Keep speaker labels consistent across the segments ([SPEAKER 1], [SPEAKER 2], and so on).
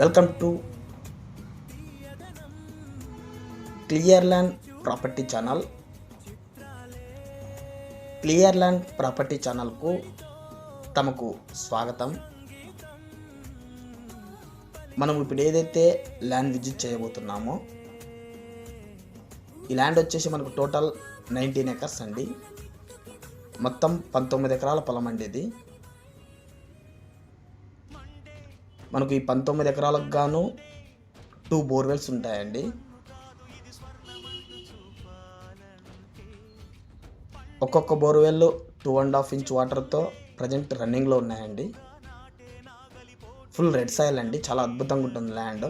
[SPEAKER 1] Welcome to clear land property channel. Clear land property ఛానల్కు తమకు స్వాగతం. మనం ఇప్పుడు ఏదైతే ల్యాండ్ విజిట్ చేయబోతున్నామో ఈ ల్యాండ్ వచ్చేసి మనకు టోటల్ నైన్టీన్ ఎకర్స్ అండి. మొత్తం పంతొమ్మిది ఎకరాల పొలం అండి ఇది. మనకు ఈ పంతొమ్మిది ఎకరాలకు గాను టూ బోర్వెల్స్ ఉంటాయండి. ఒక్కొక్క borewell two and half inch వాటర్తో ప్రజెంట్ రన్నింగ్లో ఉన్నాయండి. ఫుల్ రెడ్ సాయిల్ అండి. చాలా అద్భుతంగా ఉంటుంది ల్యాండ్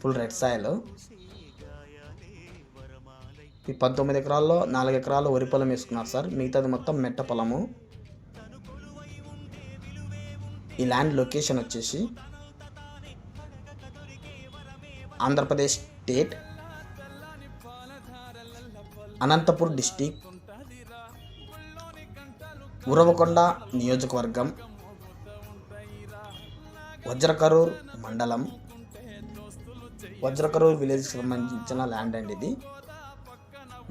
[SPEAKER 1] ఫుల్ రెడ్ సాయిల్ ఈ పంతొమ్మిది ఎకరాల్లో నాలుగు ఎకరాలు వరి పొలం వేసుకున్నారు సార్. మిగతాది మొత్తం మెట్ట పొలము. ఈ ల్యాండ్ లొకేషన్ వచ్చేసి ఆంధ్రప్రదేశ్ స్టేట్ అనంతపూర్ డిస్టిక్ ఉరవకొండ నియోజకవర్గం వజ్రకరూర్ మండలం. వజ్రకరూర్ విలేజ్కి సంబంధించిన ల్యాండ్ అండి ఇది.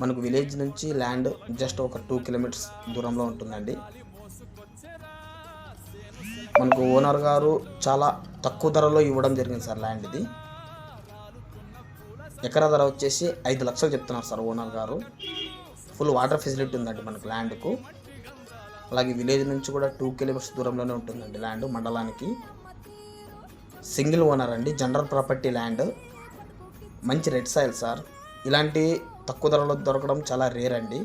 [SPEAKER 1] మనకు విలేజ్ నుంచి ల్యాండ్ జస్ట్ ఒక టూ కిలోమీటర్స్ దూరంలో ఉంటుందండి. మనకు ఓనర్ గారు చాలా తక్కువ ధరలో ఇవ్వడం జరిగింది సార్ ల్యాండ్ ఇది. ఎకరా ధర వచ్చేసి ఐదు లక్షలు చెప్తున్నారు sir owner garu. Full water facility ఉందండి మనకు ల్యాండ్కు. అలాగే విలేజ్ నుంచి కూడా టూ కిలోమీటర్స్ దూరంలోనే ఉంటుందండి ల్యాండ్ మండలానికి. సింగిల్ ఓనర్ అండి జనరల్ ప్రాపర్టీ ల్యాండ్. మంచి రెడ్ సాయిల్ సార్. ఇలాంటి తక్కువ ధరలో దొరకడం చాలా రేర్ అండి.